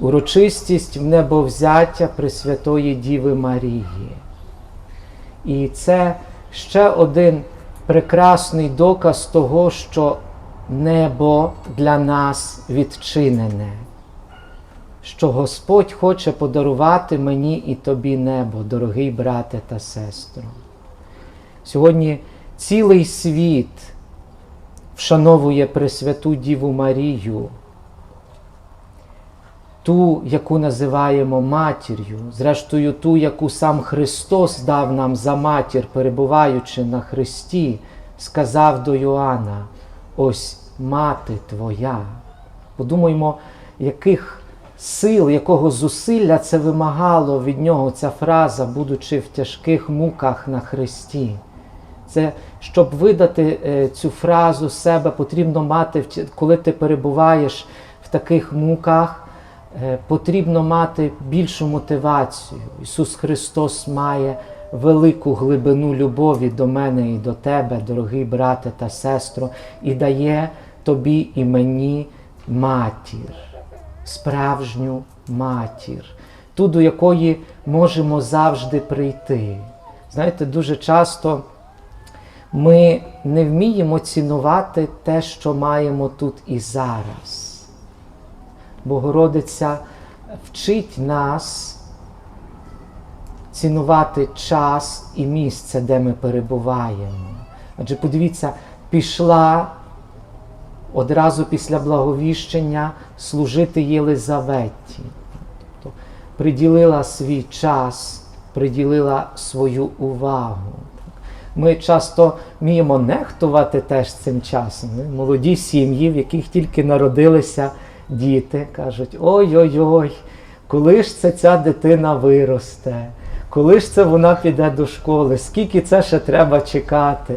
урочистість в небовзяття Пресвятої Діви Марії. І це ще один прекрасний доказ того, що небо для нас відчинене, що Господь хоче подарувати мені і тобі небо, дорогий брате та сестро. Сьогодні цілий світ вшановує Пресвяту Діву Марію, ту, яку називаємо матір'ю, зрештою, ту, яку сам Христос дав нам за матір, перебуваючи на Христі, сказав до Йоанна: ось мати твоя. Подумаймо, яких сил, якого зусилля це вимагало від нього ця фраза, будучи в тяжких муках на Христі. Це щоб видати е, цю фразу себе, потрібно мати, коли ти перебуваєш в таких муках, потрібно мати більшу мотивацію. Ісус Христос має велику глибину любові до мене і до тебе, дорогий брате та сестро, і дає тобі і мені матір, справжню матір, ту, до якої можемо завжди прийти. Знаєте, дуже часто ми не вміємо цінувати те, що маємо тут і зараз. Богородиця вчить нас цінувати час і місце, де ми перебуваємо. Адже подивіться, пішла одразу після благовіщення служити Єлизаветі. Тобто приділила свій час, приділила свою увагу. Ми часто вміємо нехтувати теж цим часом. Молоді сім'ї, в яких тільки народилися діти, кажуть: ой-ой-ой, коли ж це ця дитина виросте, коли ж це вона піде до школи, скільки це ще треба чекати.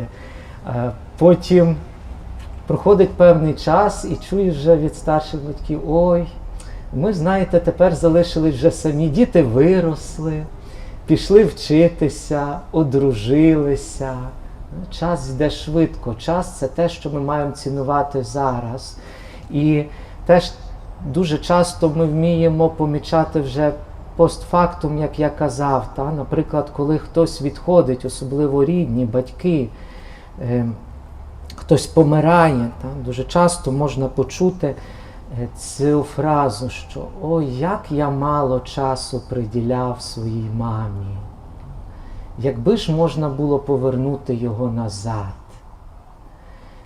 Е, Потім проходить певний час і чуєш вже від старших батьків: ой, ми, знаєте, тепер залишились вже самі, діти виросли пішли вчитися, одружилися. Час йде швидко. Час це те, що ми маємо цінувати зараз. І теж дуже часто ми вміємо помічати вже постфактум, як я казав. Та? Наприклад, коли хтось відходить, особливо рідні, батьки, е, хтось помирає, та? дуже часто можна почути е, цю фразу, що ой, як я мало часу приділяв своїй мамі. Якби ж можна було повернути його назад.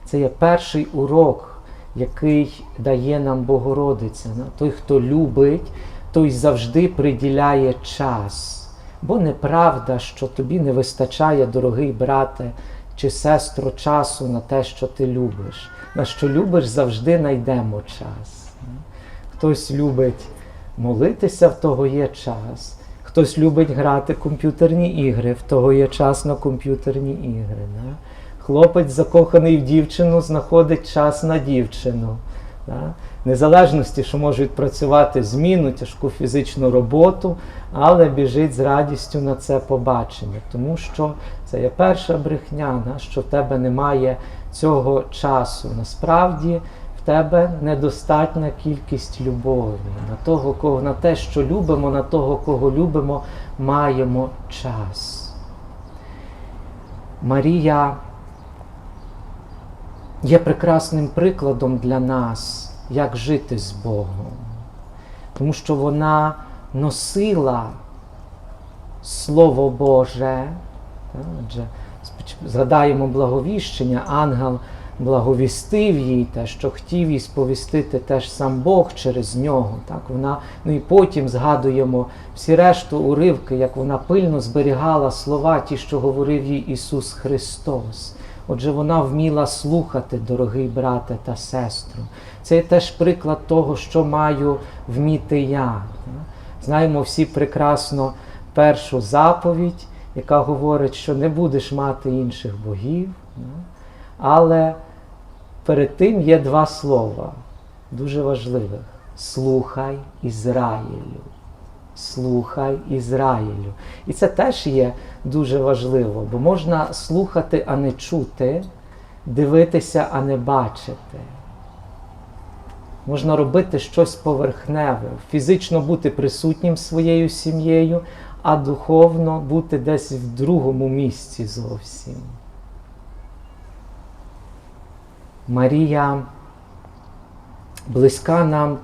Це є перший урок, який дає нам Богородиця. Той, хто любить, той завжди приділяє час. Бо неправда, що тобі не вистачає, дорогий брате чи сестро, часу на те, що ти любиш. На що любиш, завжди знайдемо час. Хтось любить молитися, в того є час. Хтось любить грати комп'ютерні ігри, в того є час на комп'ютерні ігри. Хлопець, закоханий в дівчину, знаходить час на дівчину. Да? Незалежності, що можуть працювати зміну, тяжку фізичну роботу, але біжить з радістю на це побачення, тому що це є перша брехня, да? що в тебе немає цього часу. Насправді в тебе недостатня кількість любові. На того, кого на те, що любимо, на того, кого любимо, маємо час. Марія є прекрасним прикладом для нас, як жити з Богом. Тому що вона носила Слово Боже. Адже згадаємо благовіщення, ангел благовістив їй те, що хотів їй сповістити теж сам Бог через нього. Так, вона, ну і потім згадуємо всі решту уривки, як вона пильно зберігала слова, ті, що говорив їй Ісус Христос. Отже, вона вміла слухати, дорогий брате та сестру. Це теж приклад того, що маю вміти я. Знаємо всі прекрасно першу заповідь, яка говорить, що не будеш мати інших богів. Але перед тим є два слова, дуже важливих: слухай Ізраїлю. Слухай Ізраїлю. І це теж є дуже важливо, бо можна слухати, а не чути, дивитися, а не бачити. можна робити щось поверхневе, фізично бути присутнім своєю сім'єю, а духовно бути десь в другому місці зовсім. Марія близька нам,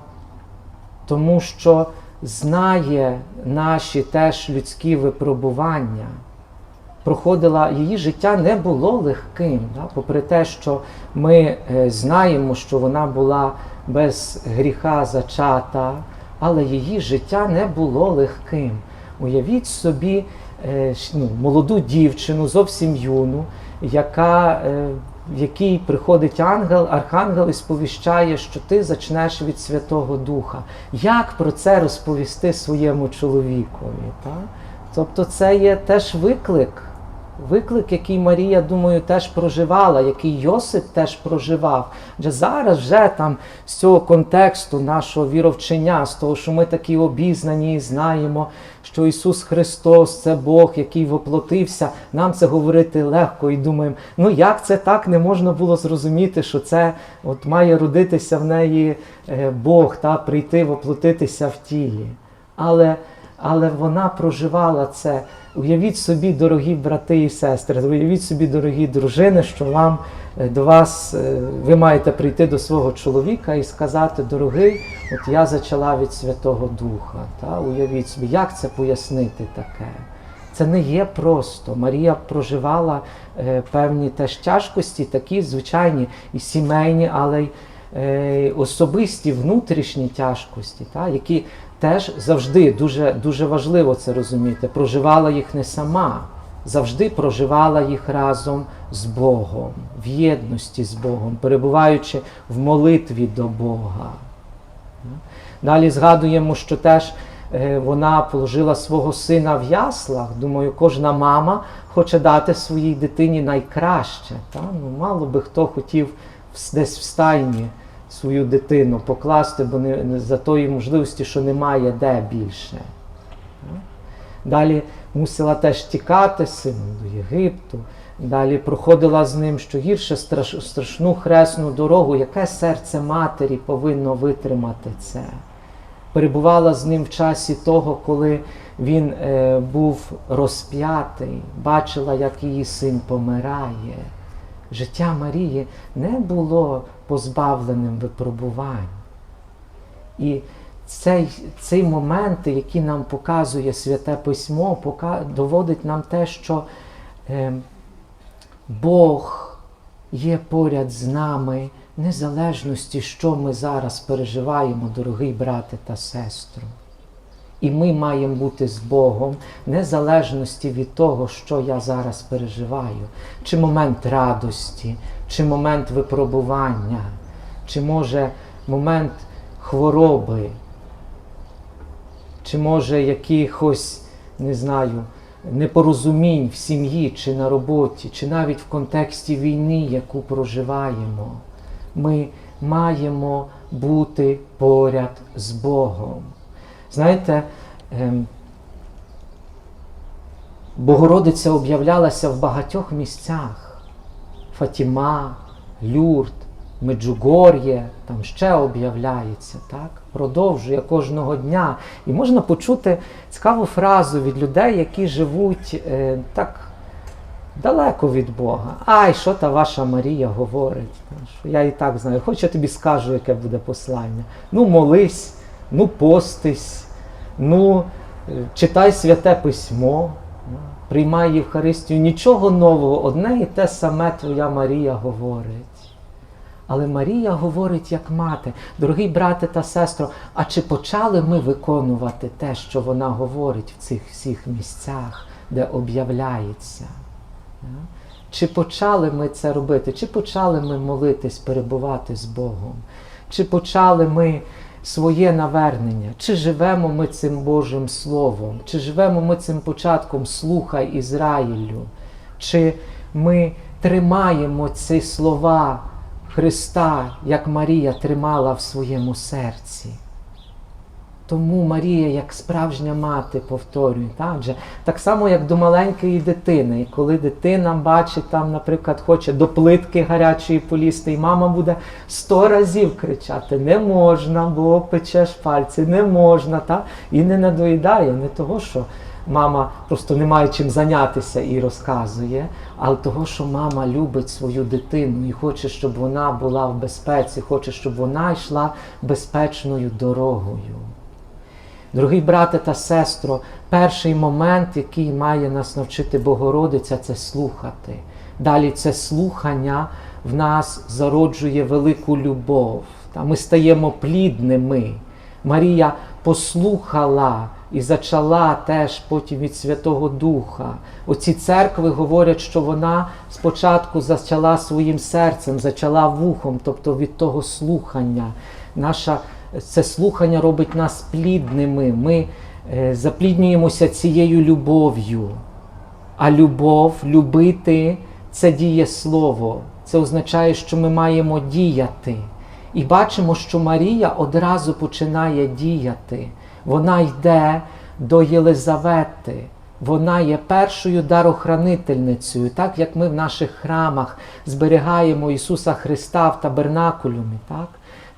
тому що знає наші теж людські випробування. Проходила її життя не було легким, да? попри те, що ми е, знаємо, що вона була без гріха зачата, але її життя не було легким. Уявіть собі е, ну, молоду дівчину, зовсім юну, яка, е, в якій приходить ангел, архангел і сповіщає, що ти зачнеш від Святого Духа. Як про це розповісти своєму чоловікові? Так? Тобто це є теж виклик. Виклик, який Марія, думаю, теж проживала, який Йосип теж проживав. Адже зараз вже там з цього контексту нашого віровчення, з того, що ми такі обізнані і знаємо, що Ісус Христос це Бог, який воплотився, нам це говорити легко і думаємо, ну як це так не можна було зрозуміти, що це от має родитися в неї е, Бог, та прийти, воплотитися в тілі. Але але вона проживала це. Уявіть собі, дорогі брати і сестри, уявіть собі, дорогі дружини, що вам е, до вас е, ви маєте прийти до свого чоловіка і сказати, дорогий, от я зачала від Святого Духа. Та? Уявіть собі, як це пояснити таке? Це не є просто. Марія проживала е, певні теж тяжкості, такі звичайні і сімейні, але й особисті внутрішні тяжкості, та, які теж завжди дуже, дуже важливо це розуміти. Проживала їх не сама, завжди проживала їх разом з Богом, в єдності з Богом, перебуваючи в молитві до Бога. Далі згадуємо, що теж е, вона положила свого сина в яслах. Думаю, кожна мама хоче дати своїй дитині найкраще. Та? Ну, мало би хто хотів десь в стайні свою дитину покласти, бо не, за тої можливості, що немає де більше. Далі мусила теж тікати сином до Єгипту. Далі проходила з ним що гірше страш- страшну хресну дорогу. Яке серце матері повинно витримати це? Перебувала з ним в часі того, коли він е, був розп'ятий, бачила, як її син помирає. Життя Марії не було позбавленим випробувань. І цей, цей момент, який нам показує Святе Письмо, доводить нам те, що е, Бог є поряд з нами, незалежності, що ми зараз переживаємо, дорогий брате та сестру. І ми маємо бути з Богом незалежності від того, що я зараз переживаю, чи момент радості, чи момент випробування, чи може момент хвороби, чи може якихось, не знаю, непорозумінь в сім'ї чи на роботі, чи навіть в контексті війни, яку проживаємо. Ми маємо бути поряд з Богом. Знаєте, ем, Богородиця об'являлася в багатьох місцях. Фатіма, Люрд, Меджугор'є, там ще об'являється, так? продовжує кожного дня. І можна почути цікаву фразу від людей, які живуть е, так далеко від Бога. Ай, що та ваша Марія говорить? Я і так знаю, хоч я тобі скажу, яке буде послання. Ну, молись, ну постись, ну читай святе письмо, приймай Євхаристію. Нічого нового, одне і те саме твоя Марія говорить. Але Марія говорить як мати, дорогий брате та сестро, а чи почали ми виконувати те, що вона говорить в цих всіх місцях, де об'являється? Чи почали ми це робити? Чи почали ми молитись, перебувати з Богом? Чи почали ми своє навернення? Чи живемо ми цим Божим Словом? Чи живемо ми цим початком Слухай Ізраїлю? Чи ми тримаємо ці слова Христа, як Марія тримала в своєму серці? Тому Марія, як справжня мати, повторює, так? Адже так само, як до маленької дитини. І коли дитина бачить, там, наприклад, хоче до плитки гарячої полізти, і мама буде сто разів кричати: не можна, бо печеш пальці, не можна. Так? І не надоїдає, не того, що мама просто не має чим зайнятися і розказує, але того, що мама любить свою дитину і хоче, щоб вона була в безпеці, хоче, щоб вона йшла безпечною дорогою. Дорогі брате та сестро, перший момент, який має нас навчити Богородиця, це слухати. Далі це слухання в нас зароджує велику любов. Та Ми стаємо плідними. Марія послухала і зачала теж потім від Святого Духа. Оці церкви говорять, що вона спочатку зачала своїм серцем, зачала вухом, тобто від того слухання. Наша, це слухання робить нас плідними. Ми е, запліднюємося цією любов'ю. А любов, любити це діє слово. Це означає, що ми маємо діяти. І бачимо, що Марія одразу починає діяти. Вона йде до Єлизавети. Вона є першою дарохранительницею, так як ми в наших храмах зберігаємо Ісуса Христа в табернакулюмі. Так?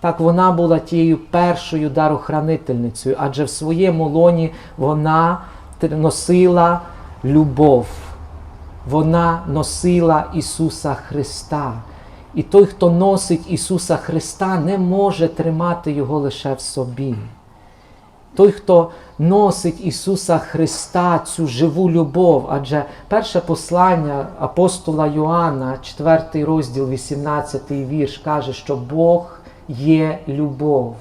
Так вона була тією першою дарохранительницею, адже в своєму лоні вона носила любов. Вона носила Ісуса Христа. І той, хто носить Ісуса Христа, не може тримати Його лише в собі. Той, хто носить Ісуса Христа, цю живу любов, адже перше послання апостола Йоанна, 4 розділ, 18 вірш, каже, що Бог є любов.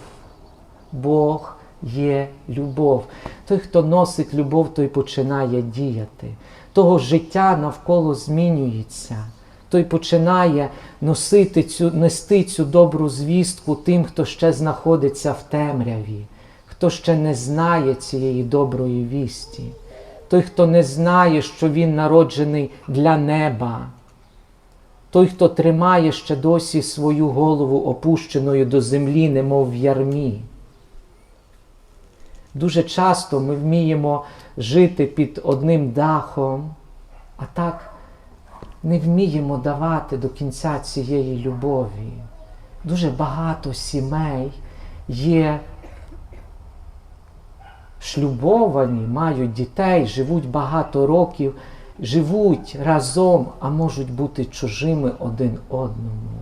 Бог є любов. Той, хто носить любов, той починає діяти. Того життя навколо змінюється. Той починає носити цю, нести цю добру звістку тим, хто ще знаходиться в темряві, хто ще не знає цієї доброї вісті. Той, хто не знає, що він народжений для неба. Той, хто тримає ще досі свою голову опущеною до землі, немов в ярмі. Дуже часто ми вміємо жити під одним дахом, а так не вміємо давати до кінця цієї любові. Дуже багато сімей є шлюбовані, мають дітей, живуть багато років, живуть разом, а можуть бути чужими один одному.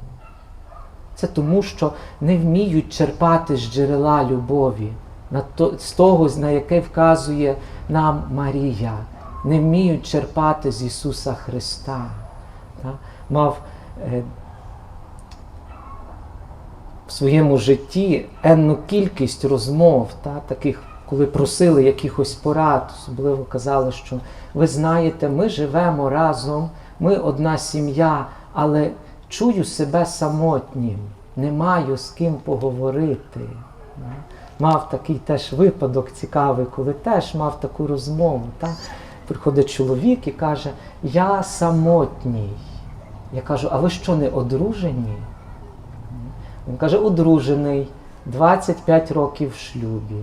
Це тому, що не вміють черпати з джерела любові, з того, на яке вказує нам Марія, не вміють черпати з Ісуса Христа. Мав е, в своєму житті енну кількість розмов, таких, коли просили якихось порад, особливо казали, що ви знаєте, ми живемо разом, ми одна сім'я, але чую себе самотнім, не маю з ким поговорити. Мав такий теж випадок цікавий, коли теж мав таку розмову. Та? Приходить чоловік і каже, я самотній. Я кажу, а ви що не одружені? Він каже, одружений, 25 років в шлюбі.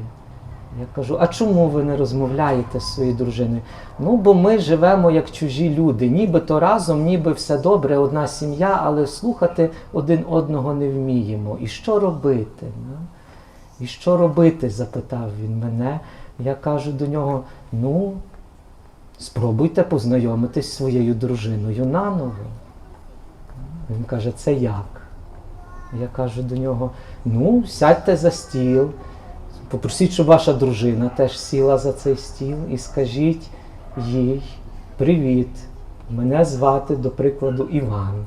Я кажу, а чому ви не розмовляєте з своєю дружиною? Ну, бо ми живемо як чужі люди, нібито разом, ніби все добре, одна сім'я, але слухати один одного не вміємо. І що робити? І що робити? запитав він мене. Я кажу до нього: ну, спробуйте познайомитись зі своєю дружиною наново. Він каже, це як? Я кажу до нього: ну, сядьте за стіл, попросіть, щоб ваша дружина теж сіла за цей стіл і скажіть їй привіт, мене звати, до прикладу, Іван.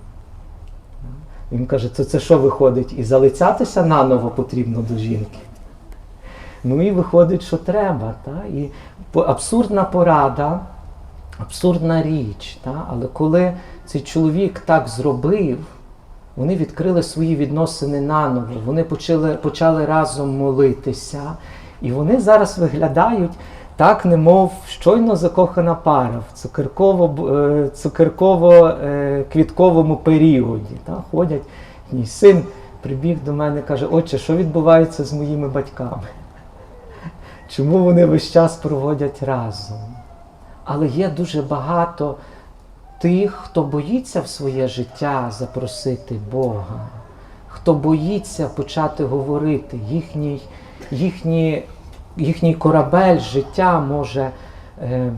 Він каже, то це що виходить? І залицятися наново потрібно до жінки. Ну і виходить, що треба. Та? І абсурдна порада, абсурдна річ. Та? Але коли цей чоловік так зробив, вони відкрили свої відносини наново, вони почали, почали разом молитися, і вони зараз виглядають так, немов щойно закохана пара в цукерково-квітковому періоді. Та? Ходять. Мій син прибіг до мене і каже, отче, що відбувається з моїми батьками? Чому вони весь час проводять разом? Але є дуже багато тих, хто боїться в своє життя запросити Бога, хто боїться почати говорити, їхній, їхній, їхній корабель життя може е,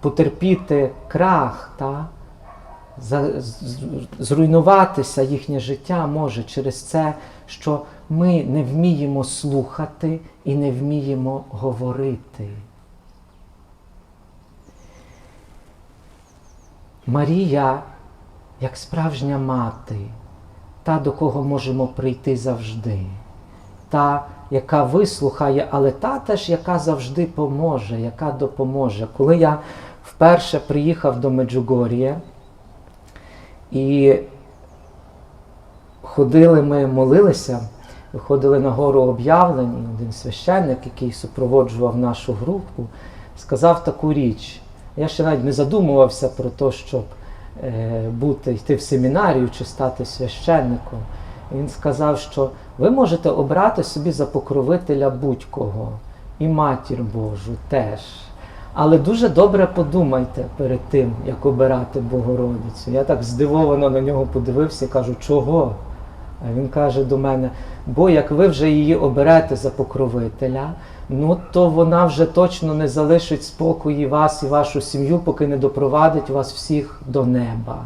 потерпіти крах, та? За, з- зруйнуватися їхнє життя може через це, що ми не вміємо слухати і не вміємо говорити. Марія, як справжня мати, та, до кого можемо прийти завжди, та, яка вислухає, але та теж, яка завжди поможе, яка допоможе. Коли я вперше приїхав до Меджугор'я, і ходили ми, молилися, виходили на гору об'явлень, один священник, який супроводжував нашу групу, сказав таку річ. Я ще навіть не задумувався про те, щоб е, бути, йти в семінарію чи стати священником. Він сказав, що ви можете обрати собі за покровителя будь-кого, і матір Божу теж. Але дуже добре подумайте перед тим, як обирати Богородицю. Я так здивовано на нього подивився і кажу, чого? А він каже до мене: бо як ви вже її оберете за покровителя, ну то вона вже точно не залишить спокої вас і вашу сім'ю, поки не допровадить вас всіх до неба.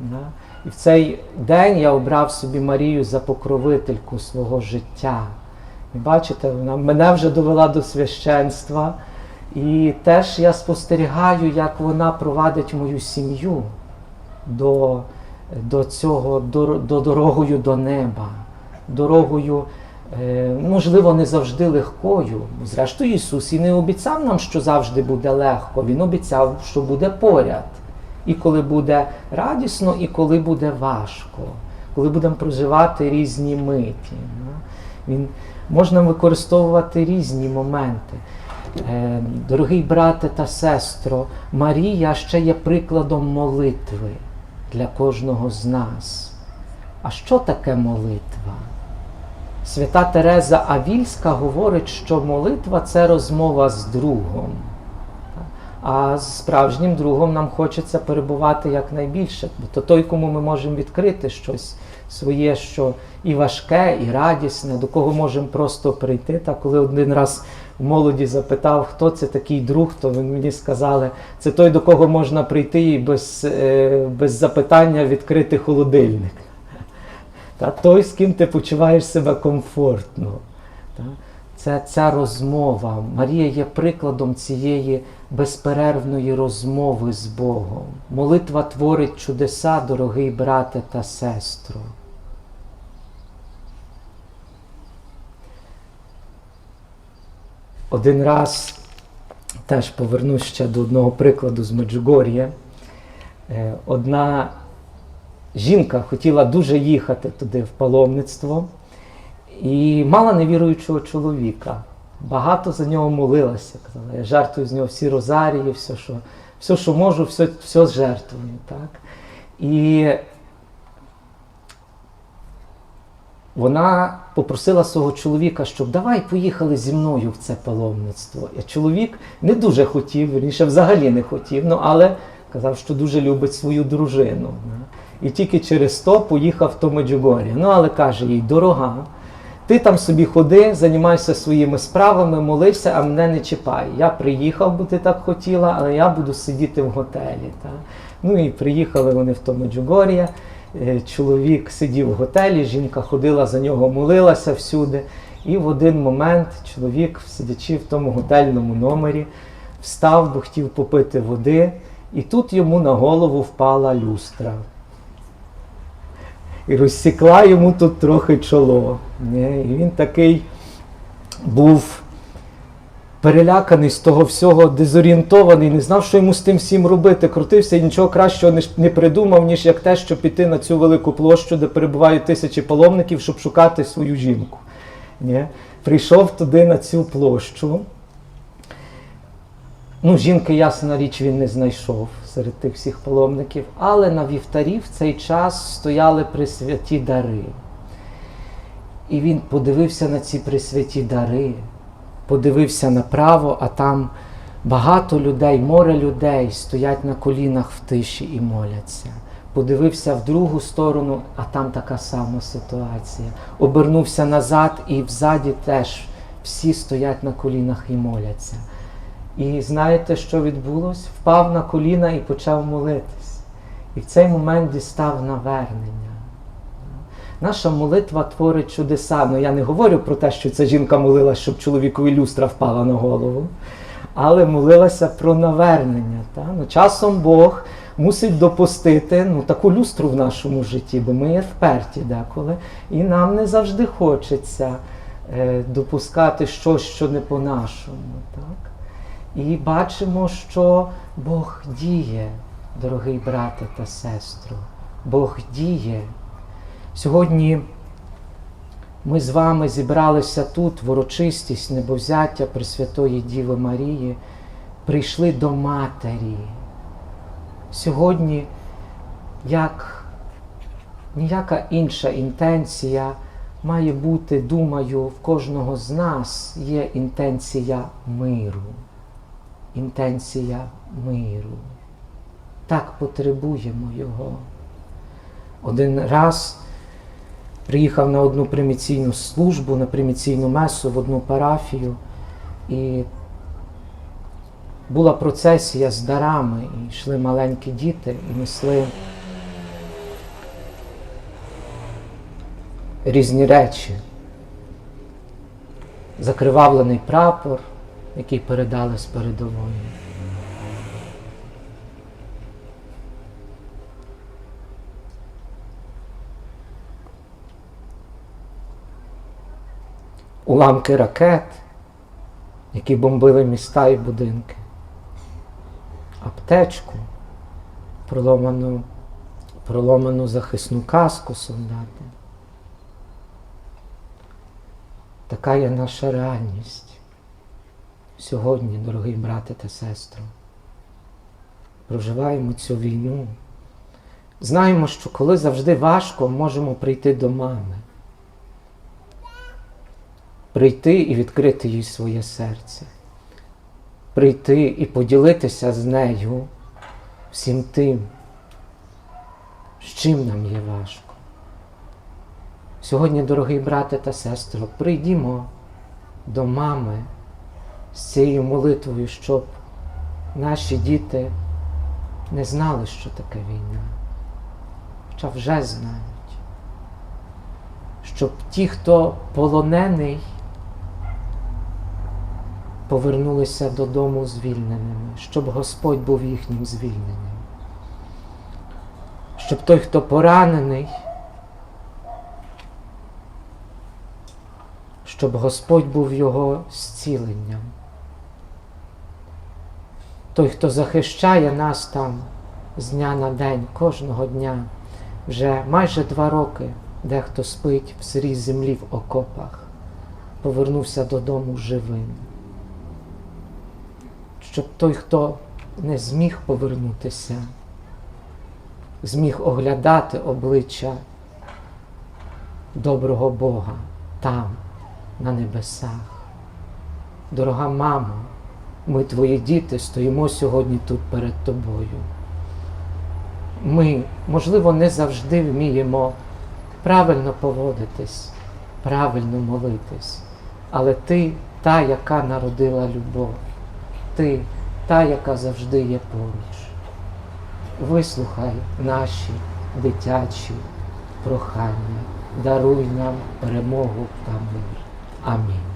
Да? І в цей день я обрав собі Марію за покровительку свого життя. І бачите, вона мене вже довела до священства. І теж я спостерігаю, як вона провадить мою сім'ю до, до цього, до, до дорогою до неба, дорогою, можливо, не завжди легкою. Зрештою, Ісус і не обіцяв нам, що завжди буде легко. Він обіцяв, що буде поряд. І коли буде радісно, і коли буде важко, коли будемо проживати різні миті. Він, можна використовувати різні моменти. Е, Дорогий брате та сестро, Марія ще є прикладом молитви для кожного з нас. А що таке молитва? Свята Тереза Авільська говорить, що молитва це розмова з другом. А з справжнім другом нам хочеться перебувати якнайбільше. Бо то той, кому ми можемо відкрити щось своє, що і важке, і радісне, до кого можемо просто прийти. Та коли один раз в молоді запитав, хто це такий друг, то він мені сказали, це той, до кого можна прийти і без, е, без запитання відкрити холодильник. Та той, з ким ти почуваєш себе комфортно. Та? Це ця розмова. Марія є прикладом цієї безперервної розмови з Богом. Молитва творить чудеса, дорогий брате та сестро. Один раз теж повернусь ще до одного прикладу з Меджугор'я. Е, Одна жінка хотіла дуже їхати туди в паломництво і мала невіруючого чоловіка. Багато за нього молилася. Казала, я жертвую з нього всі розарії, все, що, все, що можу, все, все жертвую. Так? І вона попросила свого чоловіка, щоб давай поїхали зі мною в це паломництво. І чоловік не дуже хотів, вірніше взагалі не хотів, ну, але казав, що дуже любить свою дружину. І тільки через то поїхав в то Меджугор'я. Ну, але каже їй, дорога, ти там собі ходи, займайся своїми справами, молився, а мене не чіпай. Я приїхав, бо ти так хотіла, але я буду сидіти в готелі. Та? Ну і приїхали вони в то Меджугор'я. Е, Чоловік сидів в готелі, жінка ходила за нього, молилася всюди. І в один момент чоловік, сидячи в тому готельному номері, встав, бо хотів попити води, і тут йому на голову впала люстра. І розсікла йому тут трохи чоло. І він такий був переляканий з того всього, дезорієнтований, не знав, що йому з тим всім робити. Крутився і нічого кращого не придумав, ніж як те, щоб піти на цю велику площу, де перебувають тисячі паломників, щоб шукати свою жінку. Прийшов туди на цю площу. Ну, жінки, ясна річ, він не знайшов серед тих всіх паломників, але на вівтарі в цей час стояли присвяті дари. І він подивився на ці присвяті дари, подивився направо, а там багато людей, море людей стоять на колінах в тиші і моляться. Подивився в другу сторону, а там така сама ситуація. Обернувся назад, і взаді теж всі стоять на колінах і моляться. І знаєте, що відбулось? Впав на коліна і почав молитись. І в цей момент дістав навернення. Наша молитва творить чудеса. Ну я не говорю про те, що ця жінка молилась, щоб чоловікові люстра впала на голову, але молилася про навернення. Та? Ну, часом Бог мусить допустити ну, таку люстру в нашому житті, бо ми є вперті деколи, і нам не завжди хочеться е, допускати щось, що не по-нашому. Так? І бачимо, що Бог діє, дорогий брате та сестру. Бог діє. Сьогодні ми з вами зібралися тут в урочистість небовзяття Пресвятої Діви Марії, прийшли до Матері. Сьогодні, як ніяка інша інтенція має бути, думаю, в кожного з нас є інтенція миру. Інтенція миру. Так потребуємо його. Один раз приїхав на одну приміційну службу, на приміційну месу в одну парафію, і була процесія з дарами, і йшли маленькі діти і несли різні речі. Закривавлений прапор, який передали з передової. уламки ракет, які бомбили міста і будинки, аптечку, проломану, проломану захисну каску солдати. Така є наша реальність сьогодні, дорогий брате та сестро. Проживаємо цю війну. Знаємо, що коли завжди важко, можемо прийти до мами прийти і відкрити їй своє серце, прийти і поділитися з нею всім тим, з чим нам є важко. Сьогодні, дорогий брате та сестро, прийдімо до мами з цією молитвою, щоб наші діти не знали, що таке війна, хоча вже знають. Щоб ті, хто полонений, повернулися додому звільненими, щоб Господь був їхнім звільненням. Щоб той, хто поранений, щоб Господь був його зціленням. Той, хто захищає нас там з дня на день, кожного дня, вже майже два роки, дехто спить в сирій землі в окопах, повернувся додому живим. Щоб той, хто не зміг повернутися, зміг оглядати обличчя доброго Бога там, на небесах. Дорога мамо, ми, твої діти, стоїмо сьогодні тут перед тобою. Ми, можливо, не завжди вміємо правильно поводитись, правильно молитись, але ти та, яка народила любов ти та, яка завжди є поруч. Вислухай наші дитячі прохання, даруй нам перемогу та мир. Амінь.